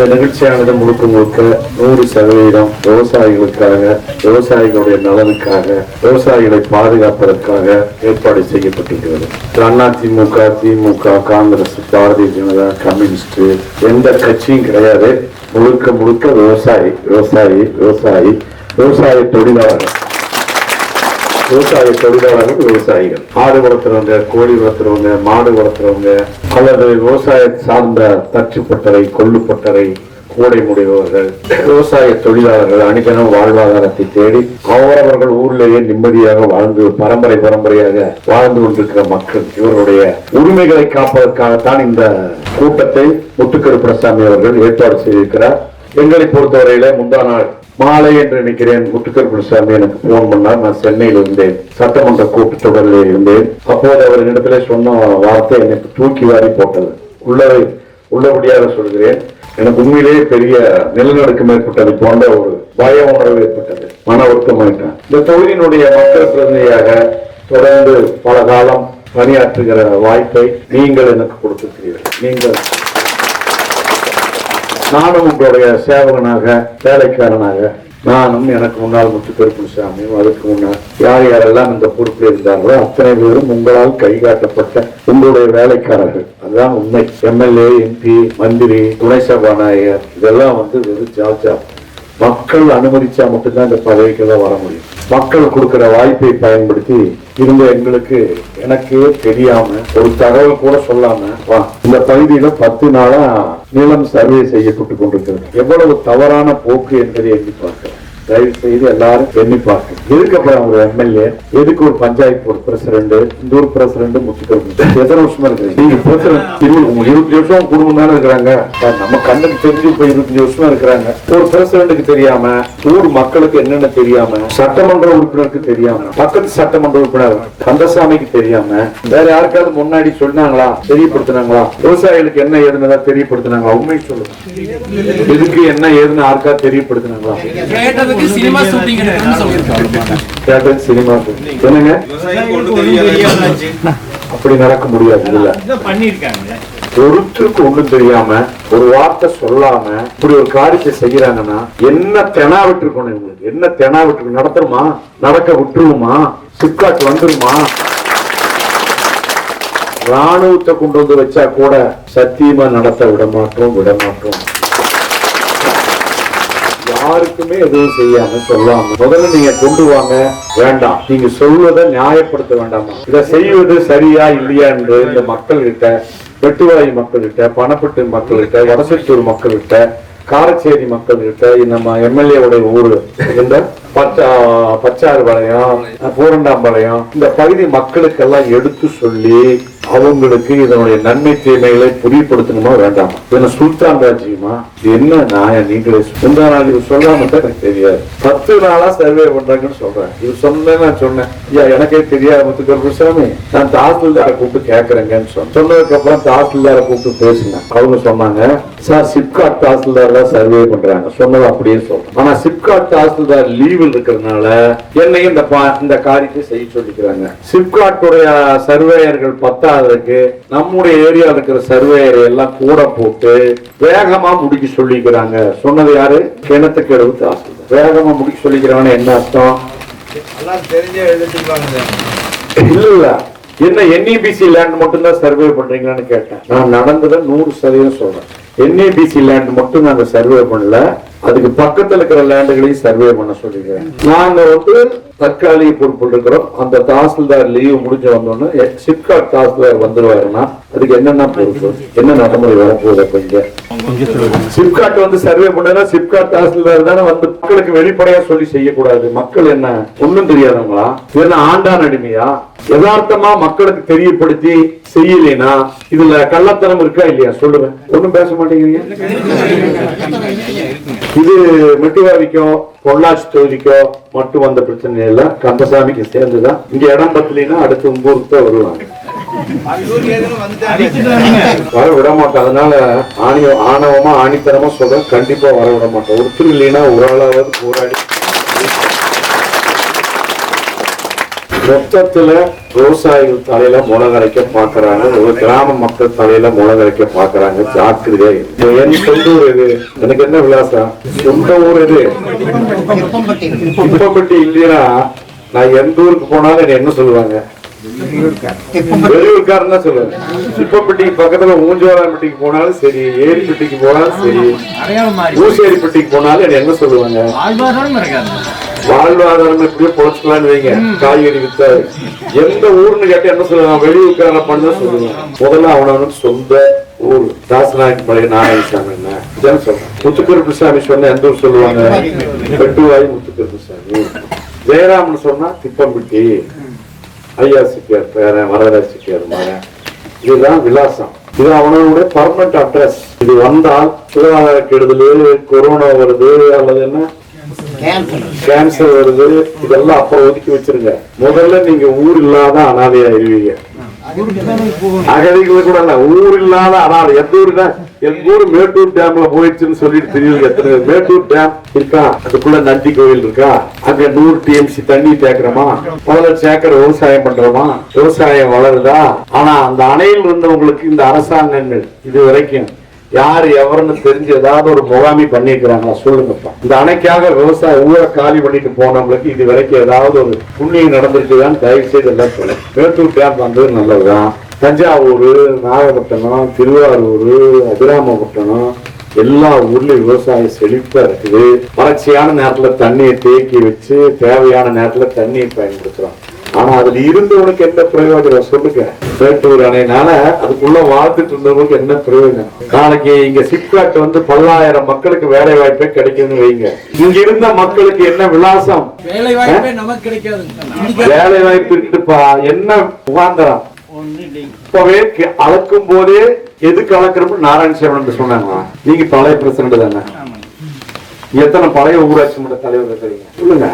இந்த நிகழ்ச்சியானது முழுக்க முழுக்க நூறு சதவீதம் விவசாயிகளுக்காக விவசாயிகளுடைய நலனுக்காக விவசாயிகளை பாதுகாப்பதற்காக ஏற்பாடு செய்யப்பட்டிருக்கிறது. அதிமுக திமுக திமுக காங்கிரஸ் பாரதிய ஜனதா கம்யூனிஸ்ட் எந்த கட்சியும் கிடையாது. முழுக்க முழுக்க விவசாயி விவசாயி விவசாயி விவசாய தொழிலாளர்கள் விவசாய தொழிலாளர்கள் விவசாயிகள். ஆடு வளர்த்துறவங்க கோழி வளர்த்துறவங்க மாடு வளர்த்துறவங்க அல்லது விவசாய சார்ந்த தச்சுப்பட்டறை கொள்ளுப்பட்டறை கூடை முடிபவர்கள் விவசாய தொழிலாளர்கள் அணிதனம் வாழ்வாதாரத்தை தேடி அவரவர்கள் ஊர்லேயே நிம்மதியாக வாழ்ந்து பரம்பரை பரம்பரையாக வாழ்ந்து கொண்டிருக்கிற மக்கள் இவருடைய உரிமைகளை காப்பதற்காகத்தான் இந்த கூட்டத்தை முத்துக்கருப்பணசாமி அவர்கள் ஏற்பாடு செய்திருக்கிறார். எங்களை பொறுத்தவரையில முந்தா நாள் மாலை என்று நினைக்கிறேன். முத்துக்கர் குருசாமி எனக்கு போன் பண்ணார். நான் சென்னையில் இருந்தேன் சட்டமன்ற கூட்டத்தொடரில் இருந்தேன். அப்போது அவர் இடத்துல சொன்ன வார்த்தை எனக்கு தூக்கி வாரி போட்டது. உள்ள உள்ளபடியாக சொல்கிறேன். எனக்கு உண்மையிலேயே பெரிய நிலநடுக்கம் ஏற்பட்டது போன்ற ஒரு பய உணர்வு ஏற்பட்டது. மன வருத்தமாயிட்டேன் இந்த தொகுதியினுடைய மக்கள் பிரதிநிதியாக தொடர்ந்து பல காலம் பணியாற்றுகிற வாய்ப்பை நீங்கள் எனக்கு கொடுத்திருக்கிறீர்கள். நீங்கள் நானும் உங்களுடைய சேவகனாக வேலைக்காரனாக நானும் எனக்கு முன்னால் முத்துக்கருப்புசாமியும் அதுக்கு முன்னால் யார் யாரெல்லாம் இந்த பொறுப்பில் இருந்தார்களோ அத்தனை பேரும் உங்களால் கைகாட்டப்பட்ட உங்களுடைய வேலைக்காரர்கள். அதுதான் உண்மை. எம்எல்ஏ எம்பி மந்திரி துணை சபாநாயகர் இதெல்லாம் வந்து வெறும் ஜாஜா மக்கள் அனுமதிச்சா மட்டும்தான் இந்த பதவிக்கெல்லாம் வர முடியும். மக்கள் கொடுக்கிற வாய்ப்பை பயன்படுத்தி இருந்த எங்களுக்கு எனக்கே தெரியாம ஒரு தகவல் கூட சொல்லாம வா இந்த பகுதியில பத்து நாளா நிலம் சர்வே செய்யப்பட்டு கொண்டிருக்கிறது. எவ்வளவு தவறான போக்கு என்பதை எண்ணி பார்க்கிறேன். தயவு செய்து எல்லாரும் எண்ணி பார்க்கணும். எதுக்கு அப்புறம் எம்எல்ஏ எதுக்கு ஒரு பஞ்சாயத்து ஒரு பிரசிடண்ட் இந்த ஒரு பிரசிடண்ட் முத்துக்கிறது எத்தனை வருஷமா இருக்கு நீங்க பிரசிடண்ட் இருபத்தி வருஷம் குடும்பம் தானே இருக்கிறாங்க. நம்ம கண்ணுக்கு தெரிஞ்சு இப்ப இருபத்தஞ்சு வருஷமா இருக்கிறாங்க. ஒரு பிரசிடண்ட்டுக்கு தெரியாம ஊர் மக்களுக்கு என்னென்ன தெரியாம சட்டமன்ற உறுப்பினருக்கு தெரியாம பக்கத்து சட்டமன்ற உறுப்பினர் கந்தசாமிக்கு தெரியாம வேற யாருக்காவது முன்னாடி சொன்னாங்களா தெரியப்படுத்தினாங்களா? விவசாயிகளுக்கு என்ன ஏதுன்னு தெரியப்படுத்தினாங்களா? உண்மை சொல்லுங்க. இதுக்கு என்ன ஏதுன்னு யாருக்காவது தெரியப்படுத்தினாங்களா? கேட்டதுக்கு சினிமா ஷூட்டிங் எடுக்கணும்னு சொல்லியிருக்காங்க சினிமா என்னங்க? அப்படி நடக்க முடியாது இல்ல. பண்ணிருக்காங்க ஒருத்தருக்கு ஒண்ணும் தெரியாம ஒரு வார்த்தை சொல்லாம இப்படி ஒரு காரியத்தை செய்யறாங்கன்னா என்ன தெனா விட்டுருக்கணும் இவங்களுக்கு? என்ன தெனா விட்டு நடத்துருமா நடக்க விட்டுருவோமா? சிப்காட் வந்துருமா? ராணுவத்தை கொண்டு வந்து வச்சா கூட சத்தியமா நடத்த விட மாட்டோம் விட மாட்டோம் யாருக்குமே எதுவும் செய்யாம சொல்லாம முதல்ல நீங்க கொண்டு வாங்க வேண்டாம். நீங்க சொல்வதை நியாயப்படுத்த வேண்டாமா? இதை செய்வது சரியா இல்லையா என்று இந்த மக்கள்கிட்ட வெட்டுவாய் பணப்பட்டு மக்கள்கிட்ட வடசெட்டூர் காரச்சேரி மக்கள்கிட்ட நம்ம எம்எல்ஏ உடைய ஊரு இந்த பச்சா பச்சாறு பாளையம் பூரண்டாம்பாளையம் இந்த பகுதி மக்களுக்கெல்லாம் எடுத்து சொல்லி அவங்களுக்கு இதனுடைய நன்மை தீமைகளை புரியப்படுத்தணுமா வேண்டாமா? இது சுல்தான் ராஜ்யமா இது என்ன நியாயம் நீங்களே சொல்லுங்க. முந்தா நாள் இது சொல்லாம எனக்கு தெரியாது. பத்து நாளா சர்வே பண்றாங்கன்னு சொல்றேன். இது சொன்னேன் நான் சொன்னேன். ஐயா எனக்கே தெரியாது முத்துக்கர் சாமி. நான் தாசில்தாரை கூப்பிட்டு கேட்கறேங்கன்னு சொன்னேன். சொன்னதுக்கு அப்புறம் தாசில்தாரை கூப்பிட்டு பேசினேன். அவங்க சொன்னாங்க சார் சிப்காட் தாசில்தார் தான் சர்வே பண்றாங்க. சொன்னது அப்படியே சொல்றேன். ஆனா சிப்காட் தாசில்தார் லீவில் இருக்கிறதுனால என்னையும் இந்த பா- இந்த காரியத்தை செய்ய சொல்லிக்கிறாங்க. சிப்காட்டுடைய சர்வேயர்கள் பத்தாவதுக்கு நம்முடைய ஏரியாவில் இருக்கிற சர்வேயரை எல்லாம் கூட போட்டு வேகமா முடிக்க சொல்லிக்கிறாங்க. சொன்னது யாரு? கிணத்துக்கு எடுத்து தாசில்தார் வேகமா முடிக்க சொல்லிக்கிறாங்கன்னு என்ன அர்த்தம்? இல்ல இல்ல. என்ன என்இபிசி லேண்ட் மட்டும் தான் சர்வே பண்றீங்களான்னு கேட்டேன். நான் நடந்ததை நூறு சதவீதம் சொல்றேன். என்இபிசி லேண்ட் மட்டும் நாங்க சர்வே பண்ணல. அதுக்கு பக்கத்துல இருக்கிற லேண்டுகளையும் சர்வே பண்ண சொல்லிக்கிறேன். நாங்க வந்து தற்காலிக பொறுப்பில் இருக்கிறோம். அந்த தாசில்தார் லீவு முடிஞ்சு வந்தோடனே சிப்காட் தாசில்தார் வந்துருவாருன்னா அதுக்கு என்னென்ன பொறுப்பு? என்ன நடைமுறை வரப்போகுது அப்ப சிப்காட் வந்து சர்வே பண்ணா சிப்காட் தாசில்தார் தானே வந்து மக்களுக்கு வெளிப்படையா சொல்லி செய்யக்கூடாது. மக்கள் என்ன? ஒண்ணும் தெரியாதவங்களா? இது என்ன ஆண்டான் அடிமையா? யதார்த்தமா மக்களுக்கு தெரியப்படுத்தி செய்யலைனா இதுல கள்ளத்தனம் இருக்கா இல்லையா? சொல்லுங்க. ஒண்ணும் பேச மாட்டேங்கிறீங்க? இது மெட்டுவாவிக்கோ பொள்ளாச்சி தொகுதிக்கோ மட்டும் வந்த பிரச்சனை இல்ல. கந்தசாமிக்கு சேர்ந்துதான். இங்க இடம் பத்தலைன்னா அடுத்து உங்க தான் வருவாங்க. வர விட மாட்டோம். அதனால ஆணி ஆணவமா ஆணித்தனமா சொல்றேன். கண்டிப்பா வர விட மாட்டோம். ஒருத்தர் இல்லைன்னா ஒரு ஆளாவது போராடி மொத்தத்துல விவசாயிகள் தலையில முளகரைக்க பாக்குறாங்க. ஒரு கிராம மக்கள் தலையில முளகரைக்க பாக்குறாங்க. ஜாக்கிரதை. என் சொந்த ஊர் இது எனக்கு என்ன விலாசம்? சொந்த ஊர் இது குப்பப்பட்டி இல்லையா? நான் எந்த ஊருக்கு போனாலும் என்னை என்ன சொல்லுவாங்க? வெளியூர்காரன் தான் சொல்லுவேன் சிப்பப்பட்டிக்கு பக்கத்துல ஊஞ்சோராம்பட்டிக்கு போனாலும் சரி ஏரிப்பட்டிக்கு போனாலும் சரி ஊசேரிப்பட்டிக்கு போனாலும் என்ன சொல்லுவாங்க? வாழ்வாதாரம் எப்படியோ பொழைச்சுக்கலாம்னு வைங்க. காய்கறி வித்தா எந்த ஊர்னு கேட்டு என்ன சொல்லுவாங்க? வெளியூர்காரன் பண்ண சொல்லுவாங்க. முதல்ல அவனவனுக்கு சொந்த ஊர். தாசநாயக் பழைய நாராயணசாமி என்ன? சொல்றேன். முத்துக்கருப்பு சாமி சொன்ன எந்த ஊர் சொல்லுவாங்க? வெட்டுவாய் முத்துக்கருப்பு சாமி. ஜெயராமன் சொன்னா திப்பம்பட்டி. ஐயா சிக்கியார் பேரன் வரதராஜ் சிக்கியார் மகன். இதுதான் விலாசம். இது அவனோட பர்மனன்ட் அட்ரஸ் இது வந்தால் சுகாதார கெடுதல் கொரோனா வருது அல்லது என்ன? கேன்சர் வருது இதெல்லாம் அப்புறம் ஒதுக்கி வச்சிருங்க. முதல்ல நீங்க ஊர் இல்லாத அனாதையாயிருவீங்க அகதிகளை கூட இல்ல ஊர் இல்லாத அனாதை. எந்த ஊருனா எங்க ஊர் மேட்டூர் டேம்ல போயிடுச்சுன்னு சொல்லிட்டு தெரியுது எத்தனை மேட்டூர் டேம் இருக்கா? அதுக்குள்ள நந்தி கோயில் இருக்கா? அங்க நூறு டிஎம்சி தண்ணி தேக்குறோமா பல லட்சம் ஏக்கர் விவசாயம் பண்றோமா? விவசாயம் வளருதா? ஆனா அந்த அணையில் இருந்தவங்களுக்கு இந்த அரசாங்கங்கள் இது வரைக்கும் யார் எவருன்னு தெரிஞ்சு ஏதாவது ஒரு முகாமி பண்ணிருக்கிறாங்களா சொல்லுங்கப்பா இந்த அணைக்காக விவசாய ஊரை காலி பண்ணிட்டு போனவங்களுக்கு இது வரைக்கும் ஏதாவது ஒரு புண்ணியம் நடந்திருக்குதான்னு தயவு செய்து எல்லாம் சொல்லு மேட்டூர் டேம் வந்தது நல்லதுதான். தஞ்சாவூர் நாகப்பட்டினம் திருவாரூர் அதிராமப்பட்டினம் எல்லா ஊர்லயும் விவசாயம் செழிப்பா இருக்குது. வறட்சியான நேரத்துல தண்ணியை தேக்கி வச்சு தேவையான நேரத்துல தண்ணியை பயன்படுத்துறோம். ஆனா அதுல இருந்தவனுக்கு என்ன பிரயோஜனம்? சொல்லுங்க. மேட்டூர் அணைனால அதுக்குள்ள வாழ்ந்துட்டு இருந்தவங்களுக்கு என்ன பிரயோஜனம்? நாளைக்கு இங்க சிப்காட் வந்து பல்லாயிரம் மக்களுக்கு வேலை வாய்ப்பே கிடைக்குதுன்னு வைங்க. இங்க இருந்த மக்களுக்கு என்ன விலாசம்? வேலை வாய்ப்பே நமக்கு கிடைக்காது வேலை வாய்ப்பு இருக்குப்பா. என்ன முகாந்திரம் இப்பவே அளக்கும் போதே எதுக்கு அளக்கிறோம்னு நாராயணசாமி சொன்னாங்களா? நீங்க பழைய பிரசிடண்ட் தானே? எத்தனை பழைய ஊராட்சி மன்ற தலைவர் இருக்கிறீங்க சொல்லுங்க.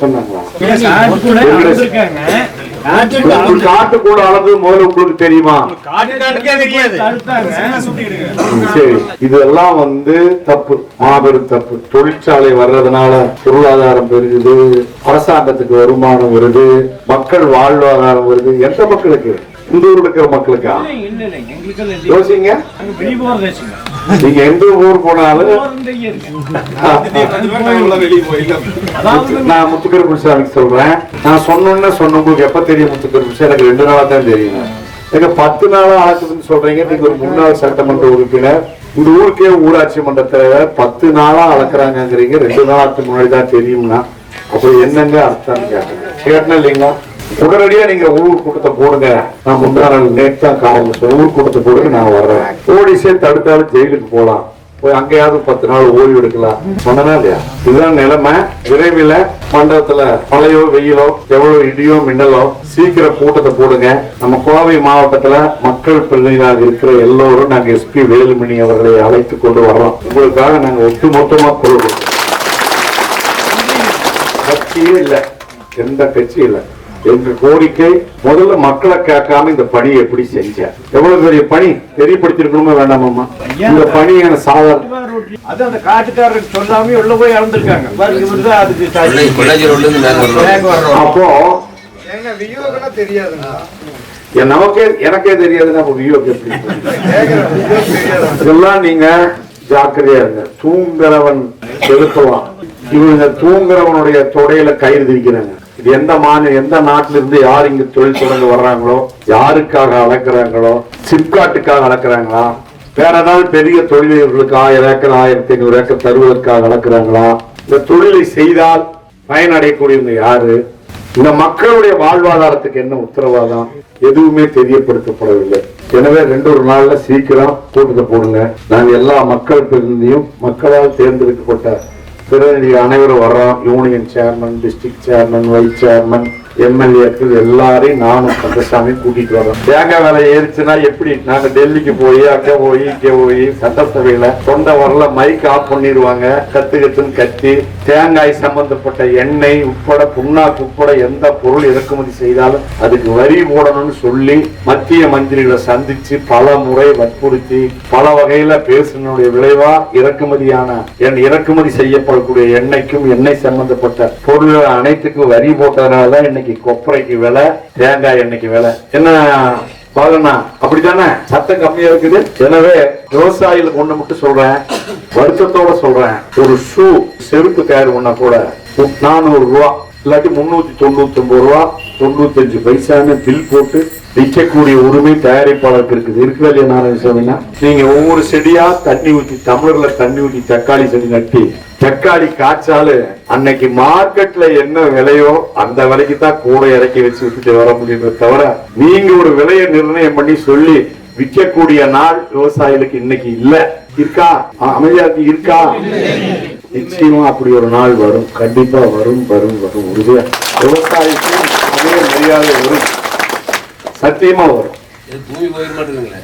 சொன்னாங்களா? ஒரு காட்டு கூட அளவு முதல்ல உங்களுக்கு தெரியுமா? சரி. இதெல்லாம் வந்து தப்பு. மாபெரும் தப்பு. தொழிற்சாலை வர்றதுனால பொருளாதாரம் பெருகுது அரசாங்கத்துக்கு வருமானம் வருது மக்கள் வாழ்வாதாரம் வருது. எந்த மக்களுக்கு? இந்த ஊர்ல இருக்கிற மக்களுக்கா. யோசிங்க. நீங்க எந்த ஊர் போனாலும் நான் முத்துக்கருப்பு சாமிக்கு சொல்றேன். நான் சொன்னோன்னு சொன்னவங்களுக்கு எப்ப தெரியும் முத்துக்கருப்பு சாமி எனக்கு ரெண்டு நாளா தான் தெரியும். எனக்கு பத்து நாளா ஆகுதுன்னு சொல்றீங்க. நீங்க ஒரு முன்னாள் சட்டமன்ற உறுப்பினர். இந்த ஊருக்கே ஊராட்சி மன்ற தலைவர் பத்து நாளா அளக்குறாங்கங்கிறீங்க. ரெண்டு நாளாக்கு முன்னாடி தான் தெரியும்னா. அப்படி என்னங்க அர்த்தம் கேட்டேன். கேட்டேன் இல்லைங்களா? உடனடியா நீங்க ஊர் கூட்டத்தை போடுங்க. நான் முந்தா நாள் நேற்று தான் காரணம் ஊர் கூட்டத்தை போடுங்க நான் வர்றேன். போலீஸே தடுத்தாலும் ஜெயிலுக்கு போலாம். போய் அங்கேயாவது பத்து நாள் ஓய்வு எடுக்கலாம். சொன்னா இல்லையா? இதுதான் நிலைமை. விரைவில் மண்டபத்துல மழையோ வெயிலோ எவ்வளவு இடியோ மின்னலோ சீக்கிரம் கூட்டத்தை போடுங்க. நம்ம கோவை மாவட்டத்துல மக்கள் பிரதிநிதியாக இருக்கிற எல்லோரும் நாங்க எஸ்பி வேலுமணி அவர்களை அழைத்து கொண்டு வர்றோம். உங்களுக்காக நாங்க ஒட்டுமொத்தமா குரல் கட்சியே இல்ல. எந்த கட்சியும் இல்ல. எங்க கோரிக்கை முதல்ல மக்களை கேட்காம இந்த பணியை எப்படி செஞ்ச? எவ்வளவு பெரிய பணி? தெரியப்படுத்திருக்கணுமா வேண்டாமாமா இந்த பணி எனக்கு சாதாரண அது அந்த காட்டுக்காரருக்கு சொல்லாம உள்ள போய் இறந்துருக்காங்க. அப்போ என் நமக்கே எனக்கே தெரியாது நம்ம வியூக்கு எப்படி? இதெல்லாம் நீங்க ஜாக்கிரதையா இருங்க. தூங்குறவன் எழுப்புவான் இவங்க தூங்குறவனுடைய தொடையில கயிறு திரிக்கிறாங்க. இது எந்த மாநில எந்த நாட்டில இருந்து யார் இங்க தொழில் தொடங்க வர்றாங்களோ யாருக்காக அளக்குறாங்களோ சிப்காட்டுக்காக அளக்குறாங்களா வேற ஏதாவது பெரிய தொழிலர்களுக்கு ஆயிரம் ஏக்கர் ஆயிரத்தி ஐநூறு ஏக்கர் தருவதற்காக அளக்குறாங்களா? இந்த தொழிலை செய்தால் பயனடையக்கூடியவங்க யாரு? இந்த மக்களுடைய வாழ்வாதாரத்துக்கு என்ன உத்தரவாதம்? எதுவுமே தெரியப்படுத்தப்படவில்லை. எனவே ரெண்டு ஒரு நாள்ல சீக்கிரம் கூட்டத்தை போடுங்க. நாங்க எல்லா மக்கள் பிரதிநிதியும் மக்களால் தேர்ந்தெடுக்கப்பட்ட பிரதிநிதிகள் அனைவரும் வர்றோம். Union chairman district chairman vice chairman எம்எல்ஏக்கள் எல்லாரையும் நானும் கந்தசாமி கூட்டிட்டு வரோம் தேங்காய் விலை ஏறிச்சுன்னா எப்படி? நாங்க டெல்லிக்கு போய் அங்க போய் இங்க போய் சட்டசபையில சொந்த வரல மைக் ஆஃப் பண்ணிடுவாங்க. கத்து கத்துன்னு கத்தி தேங்காய் சம்பந்தப்பட்ட எண்ணெய் உட்பட புண்ணாக்கு உட்பட எந்த பொருள் இறக்குமதி செய்தாலும் அதுக்கு வரி போடணும்னு சொல்லி மத்திய மந்திரிகளை சந்திச்சு பல முறை வற்புறுத்தி பல வகையில பேசினுடைய விளைவா இறக்குமதியான இறக்குமதி செய்யப்படக்கூடிய எண்ணெய்க்கும் எண்ணெய் சம்பந்தப்பட்ட பொருள்கள் அனைத்துக்கும் வரி போட்டதுனால தான் இன்னைக்கு இன்னைக்கு கொப்பரைக்கு விலை தேங்காய் எண்ணெய்க்கு விலை. என்ன பாருண்ணா அப்படித்தானே? சத்தம் கம்மியா இருக்குது. எனவே விவசாயிகளுக்கு ஒண்ணு மட்டும் சொல்றேன். வருத்தத்தோட சொல்றேன். ஒரு ஷூ செருப்பு தயார் பண்ணா கூட நானூறு ரூபா இல்லாட்டி முன்னூத்தி தொண்ணூத்தி ஒன்பது ரூபா தொண்ணூத்தி அஞ்சு பைசான்னு பில் போட்டு விற்கக்கூடிய உரிமை தயாரிப்பாளருக்கு இருக்குது. இருக்குதா இல்லையா நாராயணசாமினா நீங்க ஒவ்வொரு செடியா தண்ணி ஊத்தி தமிழர்ல தண்ணி ஊற்றி தக்காளி செடி நட்டி தக்காளி காய்ச்சாலு அன்னைக்கு மார்க்கெட்ல என்ன விலையோ அந்த விலைக்கு தான் கூட இறக்கி வச்சு வித்துட்டு வர முடியுமே தவிர நீங்க ஒரு விலையை நிர்ணயம் பண்ணி சொல்லி விற்கக்கூடிய நாள் விவசாயிகளுக்கு இன்னைக்கு இல்ல. இருக்கா? அ- அமைதியா இருக்கா நிச்சயமா அப்படி ஒரு நாள் வரும். கண்டிப்பா வரும் வரும் வரும். உறுதியா. விவசாயிக்கு அதே மரியாதை வரும். சத்தியமா வரும். தூங்கி போயிட மாட்டேங்குங்களே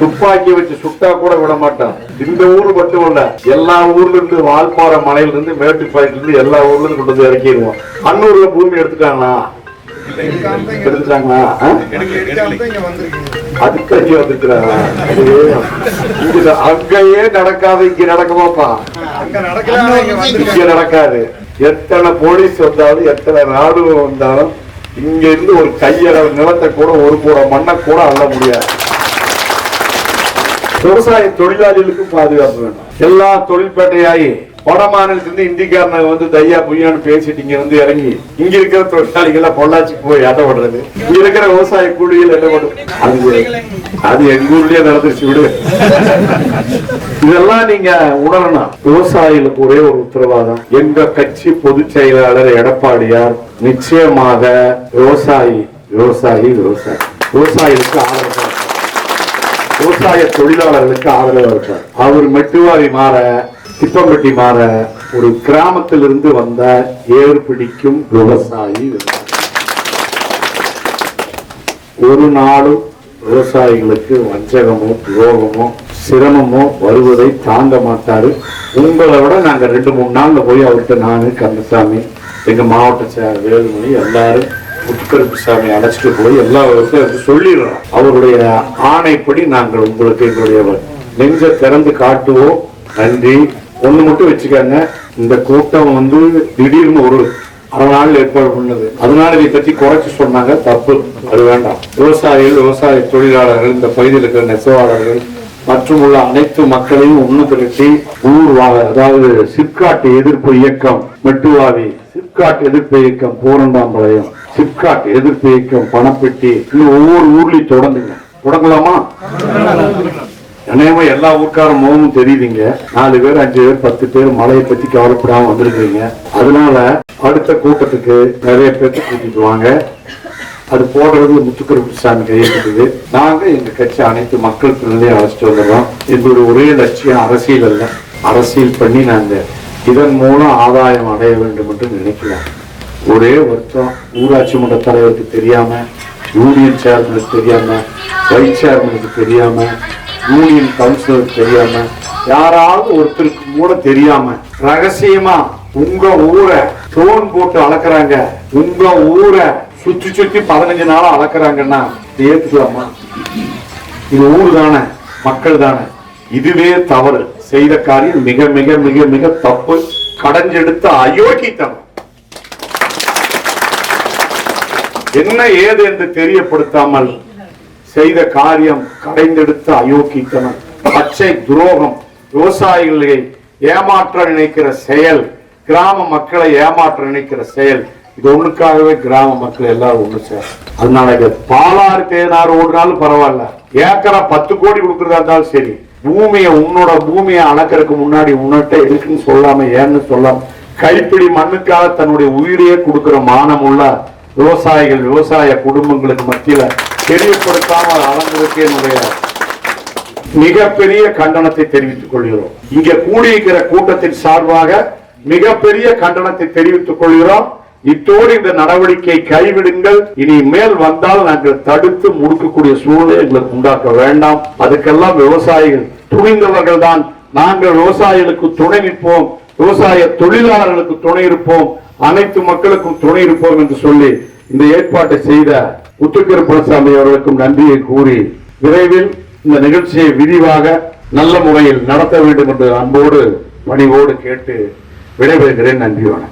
துப்பாக்கி வச்சு சுட்டா கூட விட மாட்டான். இந்த ஊர் மட்டும் இல்ல எல்லா ஊர்ல இருந்து வால்பாறை மலையில இருந்து மேட்டுப்பாயில இருந்து எல்லா ஊர்ல இருந்து கொண்டு வந்து இறக்கிடுவோம். அன்னூர்ல பூமி எடுத்துட்டாங்களா? எடுத்துட்டாங்களா? ஆ? அதுக்கு அங்கே அங்கேயே நடக்காது இங்க நடக்குமாப்பா. இங்க நடக்காது. எத்தனை போலீஸ் வந்தாலும் எத்தனை ராணுவம் வந்தாலும் இங்க இருந்து ஒரு கையளவு நிலத்தை கூட ஒரு கூட மண்ணை கூட அள்ள முடியாது. விவசாய தொழிலாளிகளுக்கும் பாதுகாப்பு வேணும். எல்லா தொழில்பேட்டையாகி வட மாநிலத்திலிருந்து இந்திக்காரனை வந்து தையா புய்யான்னு பேசிட்டு இங்க வந்து இறங்கி இங்க இருக்கிற தொழிலாளிகளை பொள்ளாச்சிக்கு போய் அட்டை விடுறது இங்க இருக்கிற விவசாய கூலிகள் என்ன பண்ணும் அது அது எங்க ஊர்லயே நடந்துருச்சு விடு. இதெல்லாம் நீங்க உணரணும். விவசாயிகளுக்கு ஒரே ஒரு உத்தரவாதம். எங்க கட்சி பொதுச் செயலாளர் எடப்பாடியார் நிச்சயமாக விவசாயி விவசாயி விவசாயி. விவசாயிகளுக்கு ஆதரவு விவசாய தொழிலாளர்களுக்கு ஆதரவு இருக்கார் அவர் மெட்டுவாரி மாற திப்பம்பட்டி மாற ஒரு கிராமத்திலிருந்து வந்த ஏர் பிடிக்கும் விவசாயி விவசாயி. ஒரு நாளும் விவசாயிகளுக்கு வஞ்சகமோ துரோகமோ சிரமமோ வருவதை தாங்க மாட்டாரு. உங்களை விட நாங்கள் ரெண்டு மூணு நாளில் போய் அவர்கிட்ட நானு கந்தசாமி எங்கள் மாவட்ட சார் வேலுமணி எல்லாரும் முத்துக்கருப்பு சாமி அழைச்சிட்டு போய் எல்லா விவசாயிகளுக்கும் சொல்லிடுறோம். அவருடைய ஆணைப்படி நாங்கள் உங்களுக்கு எங்களுடைய நெஞ்ச திறந்து காட்டுவோம். நன்றி. ஒன்று மட்டும் வச்சுக்கோங்க. இந்த கூட்டம் வந்து திடீர்னு ஒரு அரை நாள் ஏற்பாடு பண்ணது. அதனால இதை பற்றி குறைச்சி சொன்னாங்க. தப்பு. அது வேண்டாம். விவசாயிகள் விவசாய தொழிலாளர்கள் இந்த பகுதியில் இருக்கிற நெசவாளர்கள் மற்றும் உள்ள அனைத்து மக்களையும் ஒண்ணு திரட்டி ஊர்வாக அதாவது சிப்காட் எதிர்ப்பு இயக்கம் மெட்டுவாவி சிப்காட் எதிர்ப்பு இயக்கம் பூரண்டாம்பாளையம். சிப்காட் எதிர்ப்பு இயக்கம் பணப்பெட்டி இன்னும் ஒவ்வொரு ஊர்லயும் தொடங்குங்க. தொடங்கலாமா? அநேகமா எல்லா ஊர்க்கார முகமும் தெரியுதுங்க. நாலு பேர் அஞ்சு பேர் பத்து பேர் மழையை பத்தி கவலைப்படாம வந்திருக்கீங்க அதனால அடுத்த கூட்டத்துக்கு நிறைய பேர்த்து கூட்டிட்டு வாங்க. அது போடுறது முத்துக்கருப்பு சாமி கையெழுத்துது நாங்கள் எங்கள் கட்சி அனைத்து மக்கள் பிறந்தே அழைச்சிட்டு வந்துடுறோம் எங்களுடைய ஒரே லட்சியம் அரசியல் அல்ல. அரசியல் பண்ணி நாங்கள் இதன் மூலம் ஆதாயம் அடைய வேண்டும் என்று நினைக்கலாம் ஒரே வருத்தம். ஊராட்சி மன்ற தலைவருக்கு தெரியாம யூனியன் சேர்மனுக்கு தெரியாம வைஸ் சேர்மனுக்கு தெரியாம யூனியன் கவுன்சிலருக்கு தெரியாம யாராவது ஒருத்தருக்கு கூட தெரியாம ரகசியமா உங்க ஊரை ட்ரோன் போட்டு அளக்குறாங்க. உங்க ஊரை சுத்தி சுத்தி பதினஞ்சு நாளா அளக்குறாங்கன்னா ஏத்துக்கலாமா? இது ஊர் தானே மக்கள் தானே இதுவே தவறு. செய்த காரியம் மிக மிக மிக மிக தப்பு. கடைஞ்செடுத்த அயோக்கித்தனம் என்ன ஏது என்று தெரியப்படுத்தாமல் செய்த காரியம் கடைந்தெடுத்த அயோக்கித்தனம் பச்சை துரோகம் விவசாயிகளை ஏமாற்ற நினைக்கிற செயல் கிராம மக்களை ஏமாற்ற நினைக்கிற செயல் இது ஒண்ணுக்காகவே கிராம மக்கள் எல்லாரும் ஒண்ணு சார். அதனால இது பாலாறு தேனாறு ஓடுனாலும் பரவாயில்ல. ஏக்கரா பத்து கோடி கொடுக்கறதா இருந்தாலும் சரி பூமியை உன்னோட பூமியை அளக்கறதுக்கு முன்னாடி உன்னிட்ட இருக்குன்னு சொல்லாம ஏன்னு சொல்லாம கைப்பிடி மண்ணுக்காக தன்னுடைய உயிரையே கொடுக்கிற மானம் உள்ள விவசாயிகள் விவசாய குடும்பங்களுக்கு மத்தியில தெரியப்படுத்தாமல் அளந்ததுக்கு என்னுடைய மிகப்பெரிய கண்டனத்தை தெரிவித்துக் கொள்கிறோம். இங்க கூடியிருக்கிற கூட்டத்தின் சார்பாக மிகப்பெரிய கண்டனத்தை தெரிவித்துக் கொள்கிறோம். இத்தோடு இந்த நடவடிக்கை கைவிடுங்கள். இனி மேல் வந்தால் நாங்கள் தடுத்து முடுக்கக்கூடிய சூழ்நிலை எங்களுக்கு உண்டாக்க வேண்டாம். அதுக்கெல்லாம் விவசாயிகள் துணிந்தவர்கள் தான். நாங்கள் விவசாயிகளுக்கு துணை நிற்போம். விவசாய தொழிலாளர்களுக்கு துணை இருப்போம். அனைத்து மக்களுக்கும் துணை இருப்போம் என்று சொல்லி இந்த ஏற்பாட்டை செய்த முத்துக்கருப்பசாமி அவர்களுக்கும் நன்றியை கூறி விரைவில் இந்த நிகழ்ச்சியை விரிவாக நல்ல முறையில் நடத்த வேண்டும் என்று அன்போடு பணிவோடு கேட்டு விடைபெறுகிறேன். நன்றி வணக்கம்.